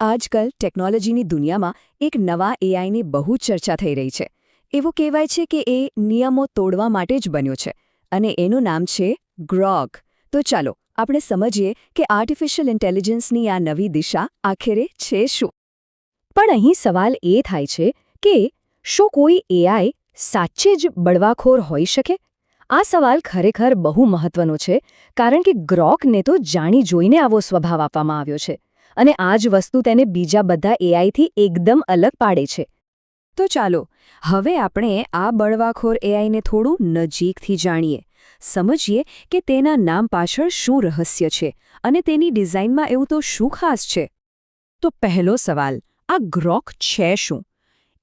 આજકાલ ટેકનોલોજીની દુનિયામાં એક નવા એઆઈની બહુ ચર્ચા થઈ રહી છે. એવું કહેવાય છે કે એ નિયમો તોડવા માટે જ બન્યો છે અને એનું નામ છે ગ્રોગ તો ચાલો આપણે સમજીએ કે આર્ટિફિશિયલ ઇન્ટેલિજન્સની આ નવી દિશા આખરે છે શું? પણ અહીં સવાલ એ થાય છે કે શું કોઈ એઆઈ સાચે જ બળવાખોર હોઈ શકે? આ સવાલ ખરેખર બહુ મહત્વનો છે, કારણ કે ગ્રોકને તો જાણી જોઈને આવો સ્વભાવ આપવામાં આવ્યો છે. અને આ જ વસ્તુ તેને બીજા બધા એઆઈથી એકદમ અલગ પાડે છે. તો ચાલો, હવે આપણે આ બળવાખોર એઆઈને થોડું નજીકથી જાણીએ. સમજીએ કે તેના નામ પાછળ શું રહસ્ય છે અને તેની ડિઝાઇનમાં એવું તો શું ખાસ છે? તો પહેલો સવાલ, આ ગ્રોક છે શું?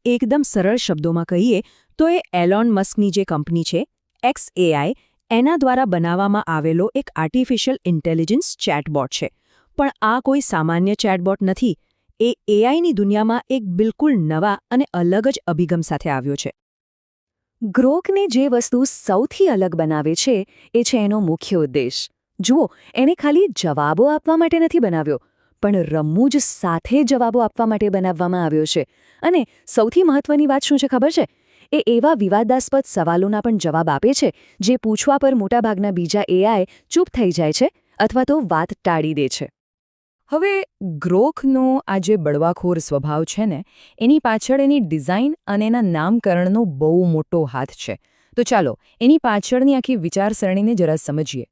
એકદમ સરળ શબ્દોમાં કહીએ તો એ એલોન મસ્કની જે કંપની છે એક્સ એઆઈ એના દ્વારા બનાવવામાં આવેલો એક આર્ટિફિશિયલ ઇન્ટેલિજન્સ ચેટબોટ છે. પણ આ કોઈ સામાન્ય ચેટબોટ નથી. એ એઆઈની દુનિયામાં એક બિલકુલ નવા અને અલગ જ અભિગમ સાથે આવ્યો છે. ગ્રોકને જે વસ્તુ સૌથી અલગ બનાવે છે, એ છે એનો મુખ્ય ઉદ્દેશ. જુઓ એને ખાલી જવાબો આપવા માટે નથી બનાવ્યો, પણ રમવું જ સાથે જવાબો આપવા માટે બનાવવામાં આવ્યો છે. અને સૌથી મહત્વની વાત શું છે ખબર છે? એ એવા વિવાદાસ્પદ સવાલોના પણ જવાબ આપે છે, જે પૂછવા પર મોટાભાગના બીજા એઆઈ ચૂપ થઈ જાય છે અથવા તો વાત ટાળી દે છે. હવે, ગ્રોખનો આ જે બળવાખોર સ્વભાવ છે ને, એની પાછળ એની ડિઝાઇન અને એના નામકરણનો બહુ મોટો હાથ છે. તો ચાલો, એની પાછળની આખી વિચારસરણીને જરા સમજીએ.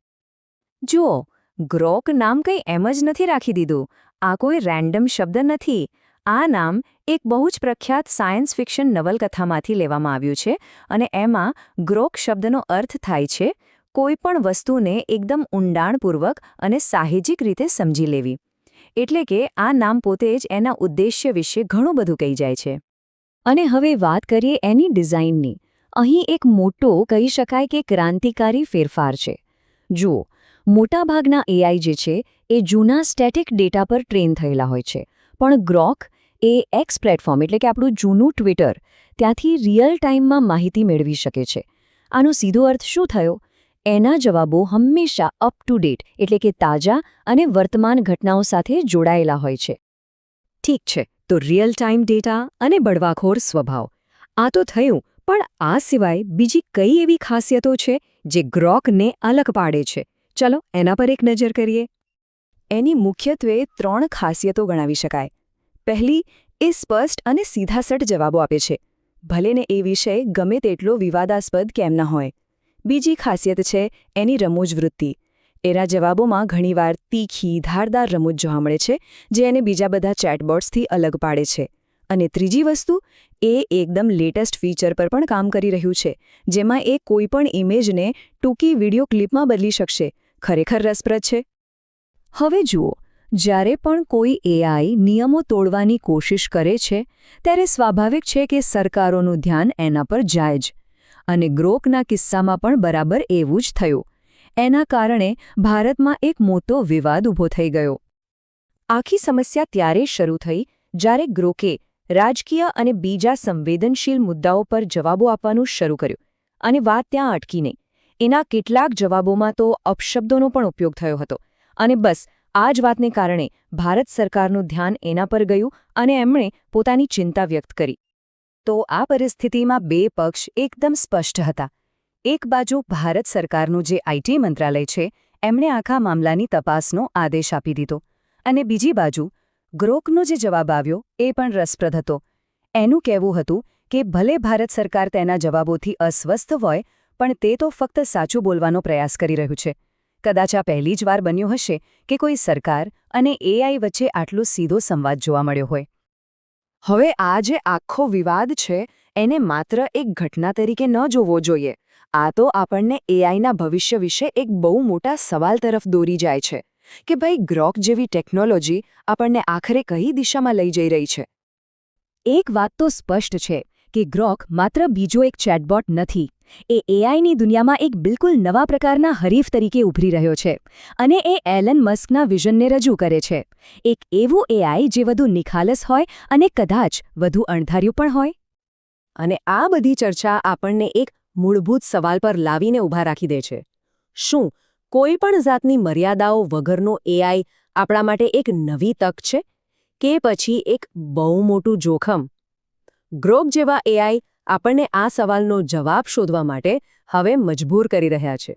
જુઓ, ગ્રોક નામ કંઈ એમ જ નથી રાખી દીધું. આ કોઈ રેન્ડમ શબ્દ નથી. આ નામ એક બહુ જ પ્રખ્યાત સાયન્સ ફિક્શન નવલકથામાંથી લેવામાં આવ્યું છે અને એમાં ગ્રોક શબ્દનો અર્થ થાય છે, કોઈ પણ વસ્તુને એકદમ ઊંડાણપૂર્વક અને સાહજિક રીતે સમજી લેવી. એટલે કે આ નામ પોતે જ એના ઉદ્દેશ્ય વિશે ઘણું બધું કહી જાય છે. અને હવે વાત કરીએ એની ડિઝાઇનની. અહીં એક મોટો કહી શકાય કે ક્રાંતિકારી ફેરફાર છે. જુઓ, મોટાભાગના એઆઈ જે છે, એ જૂના સ્ટેટિક ડેટા પર ટ્રેન થયેલા હોય છે. પણ ગ્રોક એ એક્સ પ્લેટફોર્મ, એટલે કે આપણું જૂનું ટ્વિટર, ત્યાંથી રિયલ ટાઈમમાં માહિતી મેળવી શકે છે. આનો સીધો અર્થ શું થયો? એના જવાબો હંમેશા અપ ટુ ડેટ એટલે કે તાજા અને વર્તમાન ઘટનાઓ સાથે જોડાયેલા હોય છે. ઠીક છે, તો રિયલ ટાઈમ ડેટા અને બળવાખોર સ્વભાવ. આ તો થયું, પણ આ સિવાય બીજી કઈ એવી ખાસિયતો છે જે ગ્રોકને અલગ પાડે છે? ચલો, એના પર એક નજર કરીએ. એની મુખ્યત્વે ત્રણ ખાસિયતો ગણાવી શકાય. પહેલી, એ સ્પષ્ટ અને સીધાસટ જવાબો આપે છે. ભલેને એ વિષય ગમે તેટલો વિવાદાસ્પદ કેમ ન હોય. બીજી ખાસિયત છે એની રમૂજ વૃત્તિ. એના જવાબોમાં ઘણીવાર તીખી, ધારદાર રમૂજ જોવા મળે છે, જે એને બીજા બધા ચેટબોટ્સથી અલગ પાડે છે. અને ત્રીજી વસ્તુ, એ એકદમ લેટેસ્ટ ફીચર પર પણ કામ કરી રહ્યું છે, જેમાં એ કોઈપણ ઇમેજને ટૂંકી વિડિયો ક્લિપમાં બદલી શકશે. ખરેખર રસપ્રદ છે. હવે જુઓ, જ્યારે પણ કોઈ એઆઈ નિયમો તોડવાની કોશિશ કરે છે, ત્યારે સ્વાભાવિક છે કે સરકારોનું ધ્યાન એના પર જાય જ. અને ગ્રોકના કિસ્સામાં પણ બરાબર એવું જ થયું. એના કારણે ભારતમાં એક મોટો વિવાદ ઊભો થઈ ગયો. આખી સમસ્યા ત્યારે શરૂ થઈ, જ્યારે ગ્રોકે રાજકીય અને બીજા સંવેદનશીલ મુદ્દાઓ પર જવાબો આપવાનું શરૂ કર્યું અને વાત ત્યાં અટકી નહીં. એના કેટલાક જવાબોમાં તો અપશબ્દોનો પણ ઉપયોગ થયો હતો. અને બસ, આ જ વાતને કારણે ભારત સરકારનું ધ્યાન એના પર ગયું અને એમણે પોતાની ચિંતા વ્યક્ત કરી. તો આ પરિસ્થિતિમાં બે પક્ષ એકદમ સ્પષ્ટ હતા. એક બાજુ ભારત સરકારનું જે આઈટી મંત્રાલય છે, એમણે આખા મામલાની તપાસનો આદેશ આપી દીધો. અને બીજી બાજુ, ગ્રોકનો જે જવાબ આવ્યો, એ પણ રસપ્રદ હતો. એનું કહેવું હતું કે, ભલે ભારત સરકાર તેના જવાબોથી અસ્વસ્થ હોય, પણ તે તો ફક્ત સાચું બોલવાનો પ્રયાસ કરી રહ્યું છે. કદાચ આ પહેલી જ વાર બન્યું હશે કે કોઈ સરકાર અને એઆઈ વચ્ચે આટલો સીધો સંવાદ જોવા મળ્યો હોય. હવે આ જે આખો વિવાદ છે, એને માત્ર એક ઘટના તરીકે ન જોવો જોઈએ. આ તો આપણને એઆઈના ભવિષ્ય વિશે એક બહુ મોટા સવાલ તરફ દોરી જાય છે, કે ભાઈ ગ્રોક જેવી ટેકનોલોજી આપણને આખરે કઈ દિશામાં લઈ જઈ રહી છે? એક વાત તો સ્પષ્ટ છે, કે ગ્રોક માત્ર બીજો એક ચેટબોટ નથી એ એઆઈની દુનિયામાં એક બિલકુલ નવા પ્રકારના હરીફ તરીકે ઉભરી રહ્યો છે અને એ એલન મસ્કના વિઝનને રજૂ કરે છે. એક એવું એઆઈ જે વધુ નિખાલસ હોય અને કદાચ વધુ અણધાર્યું પણ હોય. અને આ બધી ચર્ચા આપણને એક મૂળભૂત સવાલ પર લાવીને ઊભા રાખી દે છે. શું કોઈ પણ જાતની મર્યાદાઓ વગરનો એઆઈ આપણા માટે એક નવી તક છે? કે પછી એક બહુ મોટું જોખમ? ગ્રોક જેવા એઆઈ આપણને આ સવાલનો જવાબ શોધવા માટે હવે મજબૂર કરી રહ્યા છે.